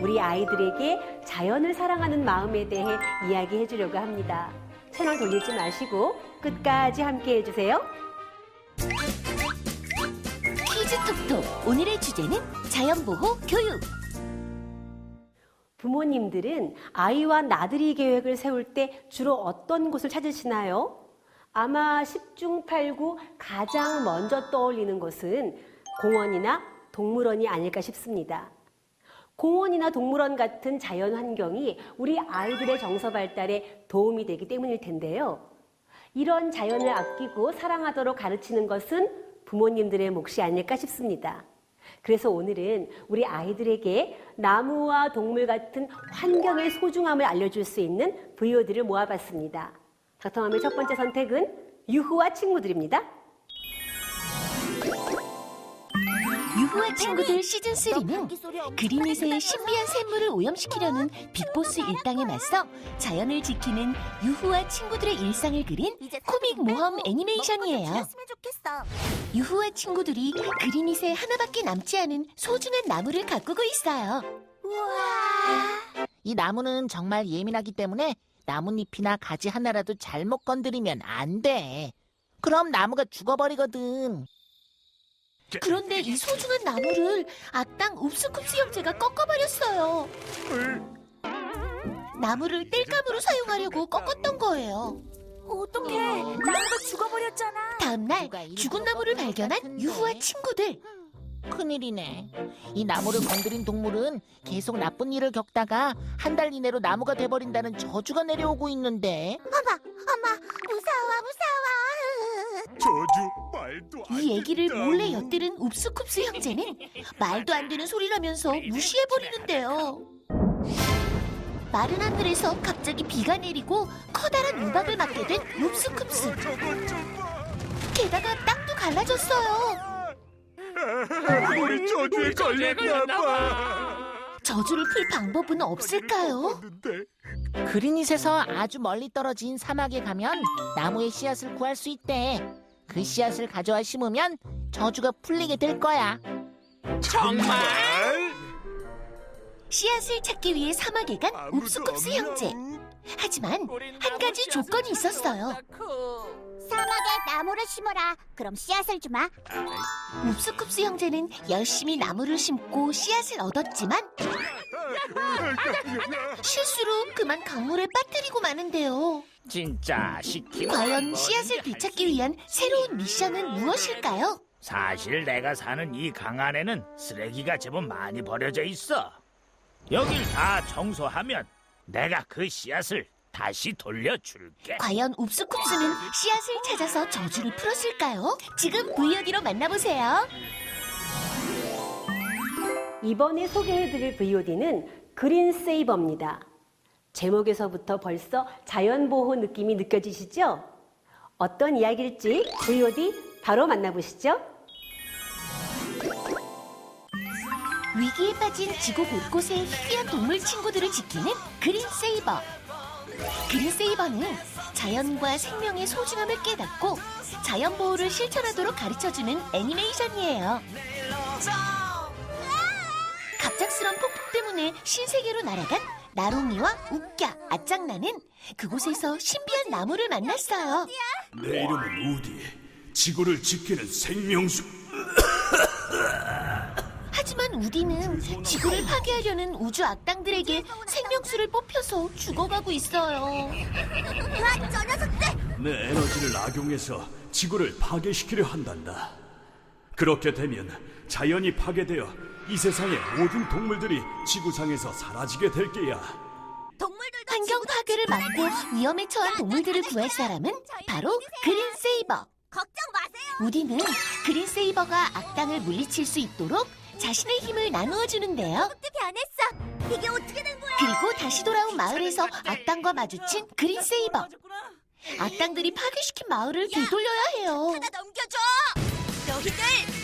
우리 아이들에게 자연을 사랑하는 마음에 대해 이야기해 주려고 합니다. 채널 돌리지 마시고 끝까지 함께 해주세요. 퀴즈 톡톡 오늘의 주제는 자연보호 교육. 부모님들은 아이와 나들이 계획을 세울 때 주로 어떤 곳을 찾으시나요? 아마 10중 8구 가장 먼저 떠올리는 곳은 공원이나 동물원이 아닐까 싶습니다. 공원이나 동물원 같은 자연 환경이 우리 아이들의 정서 발달에 도움이 되기 때문일 텐데요. 이런 자연을 아끼고 사랑하도록 가르치는 것은 부모님들의 몫이 아닐까 싶습니다. 그래서 오늘은 우리 아이들에게 나무와 동물 같은 환경의 소중함을 알려줄 수 있는 VOD를 모아봤습니다. 닥터맘의 첫 번째 선택은 유후와 친구들입니다. 유후와 친구들 시즌 3는 그린잇의 신비한 샘물을 오염시키려는 빅보스 일당에 맞서 자연을 지키는 유후와 친구들의 일상을 그린 코믹 모험 애니메이션이에요. 유후와 친구들이 그린잇에 하나밖에 남지 않은 소중한 나무를 가꾸고 있어요. 이 나무는 정말 예민하기 때문에 나뭇잎이나 가지 하나라도 잘못 건드리면 안 돼. 그럼 나무가 죽어버리거든. 그런데 이 소중한 나무를 악당 웁스쿱스 형제가 꺾어버렸어요. 나무를 땔감으로 사용하려고 꺾었던 거예요. 어떡해 나무가 죽어버렸잖아 다음날 죽은 나무를 발견한. 유후와 친구들. 큰일이네. 이 나무를 건드린 동물은 계속 나쁜 일을 겪다가 한 달 이내로 나무가 돼버린다는 저주가 내려오고 있는데. 엄마 무서워 무서워 저주 말도 안 이 얘기를 된다. 몰래 엿들은 웁스쿱스 형제는 말도 안 되는 소리라면서 무시해버리는데요. 마른 하늘에서 갑자기 비가 내리고 커다란 우박을 맞게 된 웁스쿱스. 저것 좀 봐. 게다가 땅도 갈라졌어요. 우리 저주에 걸렸나 봐. 저주를 풀 방법은 없을까요? 없는데. 그린잇에서 아주 멀리 떨어진 사막에 가면 나무의 씨앗을 구할 수 있대. 그 씨앗을 가져와 심으면 저주가 풀리게 될 거야. 정말? 씨앗을 찾기 위해 사막에 간 없나? 형제. 하지만 한 가지 조건이 있었어요. 사막에 나무를 심어라 그럼 씨앗을 주마 웁스쿱스 형제는 열심히 나무를 심고 씨앗을 얻었지만 실수로 그만 강물에 빠뜨리고 마는데요. 진짜 시키면 과연 씨앗을 되찾기 위한 새로운 미션은 무엇일까요? 사실 내가 사는 이 강 안에는 쓰레기가 제법 많이 버려져 있어. 여길 다 청소하면 내가 그 씨앗을 다시 돌려줄게. 과연 웁스쿱스는 씨앗을 찾아서 저주를 풀었을까요? 지금 VOD로 만나보세요. 이번에 소개해드릴 VOD는 그린 세이버입니다. 제목에서부터 벌써 자연보호 느낌이 느껴지시죠? 어떤 이야기일지 VOD 바로 만나보시죠. 위기에 빠진 지구 곳곳의 희귀한 동물 친구들을 지키는 그린 세이버. 그린 세이버는 자연과 생명의 소중함을 깨닫고 자연 보호를 실천하도록 가르쳐주는 애니메이션이에요. 갑작스런 폭풍 때문에 신세계로 날아간 나롱이와 웃겨 아짱나는 그곳에서 신비한 나무를 만났어요. 내 이름은 우디. 지구를 지키는 생명수. 하지만 우디는 지구를 파괴하려는 우주 악당들에게 생명수를 뽑혀서 죽어가고 있어요. 저 녀석들 내 에너지를 악용해서 지구를 파괴시키려 한단다. 그렇게 되면 자연이 파괴되어 이 세상의 모든 동물들이 지구상에서 사라지게 될 게야. 환경 파괴를 막고 위험에 처한 동물들을 구할 사람은 바로 그린 세이버. 걱정 마세요 우디는 그린 세이버가 악당을 물리칠 수 있도록 자신의 힘을 나누어 주는데요. 또 변했어 이게 어떻게 된 거야 그리고 다시 돌아온 마을에서 악당과 마주친 그린 세이버. 악당들이 파괴시킨 마을을 되돌려야 해요. 하나 넘겨줘 너희들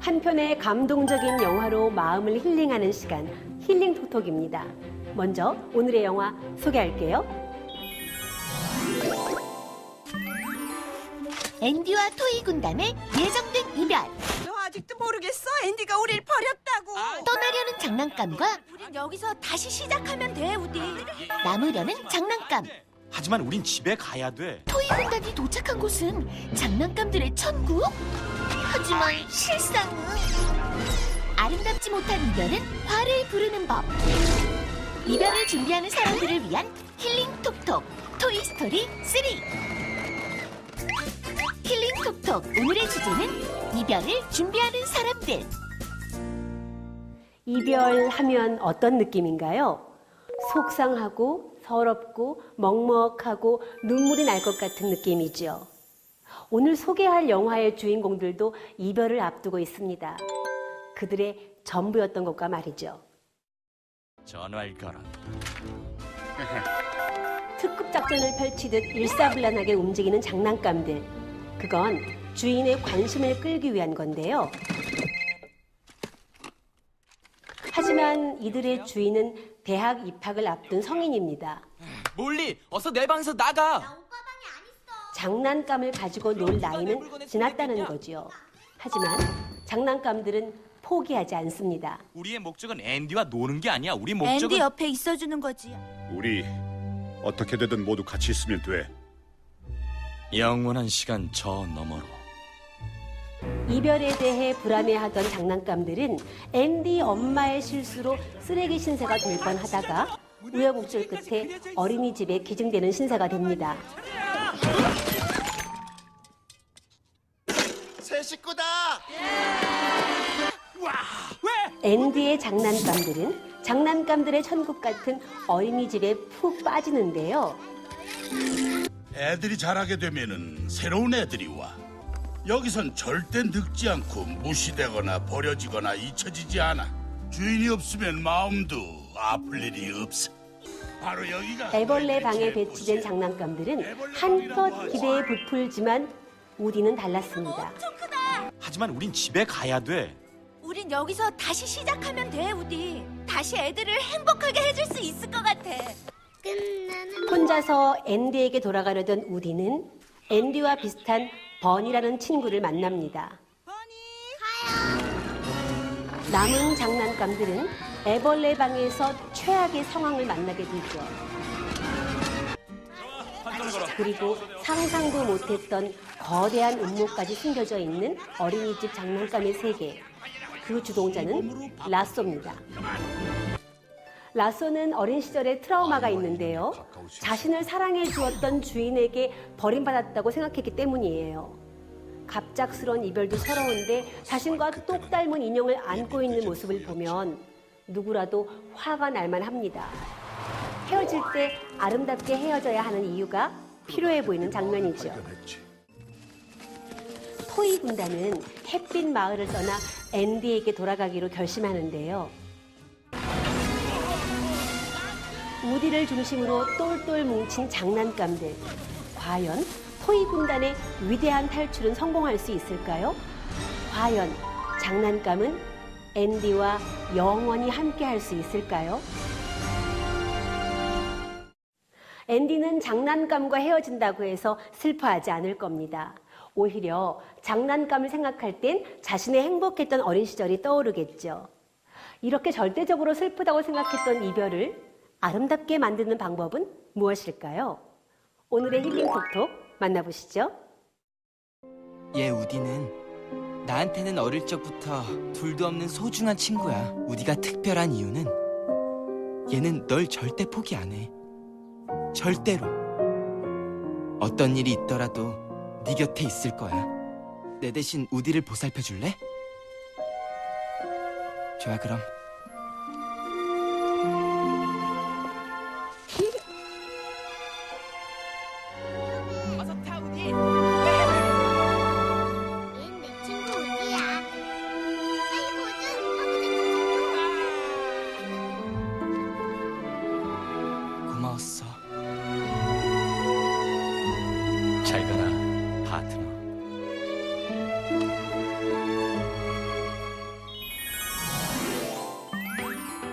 한편의 감동적인 영화로 마음을 힐링하는 시간, 힐링 톡톡입니다. 먼저 오늘의 영화 소개할게요. 앤디와 토이 군단의 예정된 이별, 너 아직도 모르겠어? 앤디가 우릴 버렸다고. 떠나려는 장난감과 우린 여기서 다시 시작하면 돼, 우디. 남으려는 장난감. 하지만 우린 집에 가야 돼. 토이 군단이 도착한 곳은 장난감들의 천국? 하지만 실상은 아름답지 못한 이별은 화를 부르는 법. 이별을 준비하는 사람들을 위한 힐링 톡톡 토이스토리 3. 힐링 톡톡 오늘의 주제는 이별을 준비하는 사람들. 이별하면 어떤 느낌인가요? 속상하고 서럽고 먹먹하고 눈물이 날 것 같은 느낌이죠. 오늘 소개할 영화의 주인공들도 이별을 앞두고 있습니다. 그들의 전부였던 것과 말이죠. 전화를 걸어. 특급 작전을 펼치듯 일사불란하게 움직이는 장난감들. 그건 주인의 관심을 끌기 위한 건데요. 하지만 이들의 주인은 대학 입학을 앞둔 성인입니다. 몰리, 어서 내 방에서 나가. 장난감을 가지고 놀 나이는 지났다는 거지요. 하지만 장난감들은 포기하지 않습니다. 우리의 목적은 앤디와 노는 게 아니야. 우리 목적은 옆에 있어주는 거지. 우리 어떻게 되든 모두 같이 있으면 돼. 영원한 시간 저 너머로. 이별에 대해 불안해하던 장난감들은 앤디 엄마의 실수로 쓰레기 신세가 될 뻔하다가 우여곡절 끝에 어린이집에 기증되는 신세가 됩니다. 새 식구다. 앤디의 장난감들은 장난감들의 천국 같은 어린이집에 푹 빠지는데요. 애들이 자라게 되면은 새로운 애들이 와. 여기선 절대 늙지 않고 무시되거나 버려지거나 잊혀지지 않아. 주인이 없으면 마음도 아플 일이 없어. 바로 여기가 애벌레 방에 배치된. 장난감들은 한껏 기대에 부풀지만 우디는 달랐습니다. 하지만 우린 집에 가야 돼. 우린 여기서 다시 시작하면 돼, 우디. 다시 애들을 행복하게 해줄 수 있을 것 같아. 혼자서 앤디에게 돌아가려던 우디는 앤디와 비슷한 버니라는 친구를 만납니다. 남은 장난감들은 애벌레 방에서 최악의 상황을 만나게 되죠. 그리고 상상도 못했던 거대한 음모까지 숨겨져 있는 어린이집 장난감의 세계. 그 주동자는 라쏘입니다. 라쏘는 어린 시절에 트라우마가 있는데요. 자신을 사랑해 주었던 주인에게 버림받았다고 생각했기 때문이에요. 갑작스런 이별도 서러운데 자신과 똑 닮은 인형을 안고 있는 모습을 보면 누구라도 화가 날만 합니다. 헤어질 때 아름답게 헤어져야 하는 이유가 필요해 보이는 장면이죠. 토이 군단은 햇빛 마을을 떠나 앤디에게 돌아가기로 결심하는데요. 우디를 중심으로 똘똘 뭉친 장난감들. 과연 토이 군단의 위대한 탈출은 성공할 수 있을까요? 과연 장난감은 앤디와 영원히 함께 할 수 있을까요? 앤디는 장난감과 헤어진다고 해서 슬퍼하지 않을 겁니다. 오히려 장난감을 생각할 땐 자신의 행복했던 어린 시절이 떠오르겠죠. 이렇게 절대적으로 슬프다고 생각했던 이별을 아름답게 만드는 방법은 무엇일까요? 오늘의 힐링 톡톡 만나보시죠. 얘 우디는 나한테는 어릴 적부터 둘도 없는 소중한 친구야. 우디가 특별한 이유는 얘는 널 절대 포기 안 해. 절대로. 어떤 일이 있더라도 네 곁에 있을 거야. 내 대신 우디를 보살펴 줄래? 좋아 그럼.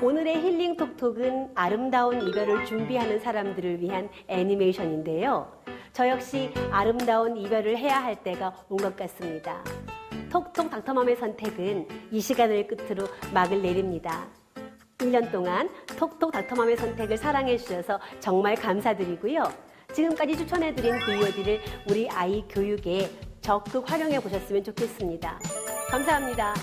오늘의 힐링 톡톡은 아름다운 이별을 준비하는 사람들을 위한 애니메이션인데요. 저 역시 아름다운 이별을 해야 할 때가 온 것 같습니다. 톡톡 닥터맘의 선택은 이 시간을 끝으로 막을 내립니다. 1년 동안 톡톡 닥터맘의 선택을 사랑해 주셔서 정말 감사드리고요. 지금까지 추천해드린 VOD를 우리 아이 교육에 적극 활용해 보셨으면 좋겠습니다. 감사합니다.